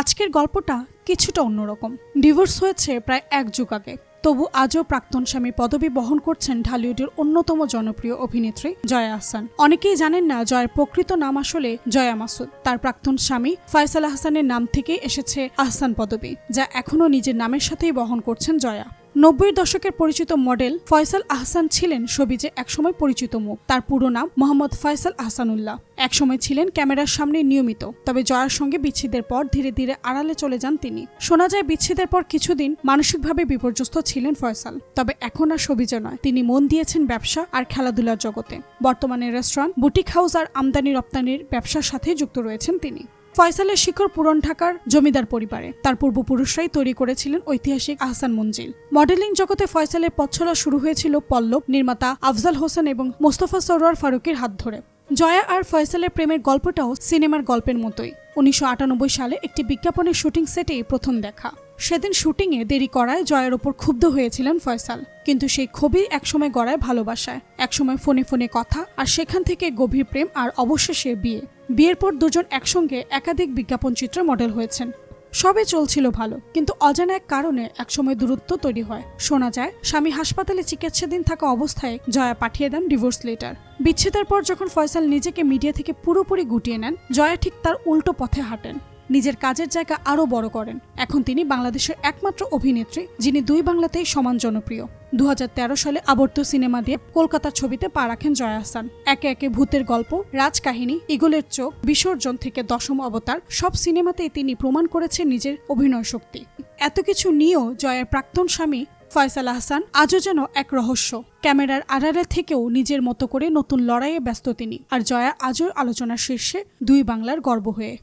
আজকের গল্পটা কিছুটা অন্যরকম। ডিভোর্স হয়েছে প্রায় এক যুগ আগে। তবু আজও প্রাক্তন স্বামী পদবি বহন করছেন ঢালিউডের অন্যতম জনপ্রিয় অভিনেত্রী জয়া আহসান। অনেকেই জানেন না জয়ের প্রকৃত নাম আসলে জয়া মাসুদ। তার প্রাক্তন স্বামী ফয়সাল আহসানের নাম থেকেই এসেছে আহসান পদবি, যা এখনও নিজের নামের সাথেই বহন করছেন জয়া। নব্বই দশকের পরিচিত মডেল ফয়সাল আহসান ছিলেন সবিজে একসময় পরিচিত মুখ। তার পুরো নাম মোহাম্মদ ফয়সাল আহসানুল্লাহ। একসময় ছিলেন ক্যামেরার সামনে নিয়মিত, তবে জয়ার সঙ্গে বিচ্ছেদের পর ধীরে ধীরে আড়ালে চলে যান তিনি। শোনা যায় বিচ্ছেদের পর কিছুদিন মানসিকভাবে বিপর্যস্ত ছিলেন ফয়সাল, তবে এখন আর সবিজে নয়। তিনি মন দিয়েছেন ব্যবসা আর খেলাধুলার জগতে। বর্তমানে রেস্টুরেন্ট বুটিক হাউস আর আমদানি রপ্তানির ব্যবসার সাথে যুক্ত রয়েছেন তিনি। ফয়সালের শিখর পুরন ঢাকার জমিদার পরিবারে। তার পূর্বপুরুষরাই তৈরি করেছিলেন ঐতিহাসিক আহসান মঞ্জিল। মডেলিং জগতে ফয়সালের পথচলা শুরু হয়েছিল পল্লব, নির্মাতা আফজাল হোসেন এবং মোস্তফা সরোয়ার ফারুকের হাত ধরে। জয়া আর ফয়সালের প্রেমের গল্পটাও সিনেমার গল্পের মতোই। উনিশশো আটানব্বই সালে একটি বিজ্ঞাপনের শুটিং সেটেই প্রথম দেখা। সেদিন শুটিংয়ে দেরি করায় জয়ের ওপর ক্ষুব্ধ হয়েছিলেন ফয়সাল। কিন্তু সেই ক্ষোভই একসময় গড়ায় ভালোবাসায়, একসময় ফোনে ফোনে কথা, আর সেখান থেকে গভীর প্রেম আর অবশেষে বিয়ে। বিয়ের পর দুজন একসঙ্গে একাধিক বিজ্ঞাপন চিত্র মডেল হয়েছেন। সবে চলছিল ভালো, কিন্তু অজানা এক কারণে একসময় দূরত্ব তৈরি হয়। শোনা যায়, স্বামী হাসপাতালে চিকিৎসাধীন থাকা অবস্থায় জয়া পাঠিয়ে দেন ডিভোর্স লেটার। বিচ্ছেদের পর যখন ফয়সাল নিজেকে মিডিয়া থেকে পুরোপুরি গুটিয়ে নেন, জয়া ঠিক তার উল্টো পথে হাঁটেন। নিজের কাজের জায়গা আরও বড় করেন। এখন তিনি বাংলাদেশের একমাত্র অভিনেত্রী, যিনি দুই বাংলাতেই সমান জনপ্রিয়। দু হাজার তেরো সালে আবর্ত সিনেমা দিয়ে কলকাতার ছবিতে পা রাখেন জয়া আহসান একে একে ভূতের গল্প, রাজকাহিনী, ইগলের চোখ, বিসর্জন থেকে দশম অবতার, সব সিনেমাতেই তিনি প্রমাণ করেছেন নিজের অভিনয় শক্তি। এত কিছু নিয়েও জয়ের প্রাক্তন স্বামী ফয়সাল আহসান আজও যেন এক রহস্য। ক্যামেরার আড়ালে থেকেও নিজের মতো করে নতুন লড়াইয়ে ব্যস্ত তিনি। আর জয়া আজও আলোচনার শীর্ষে দুই বাংলার গর্ব হয়ে।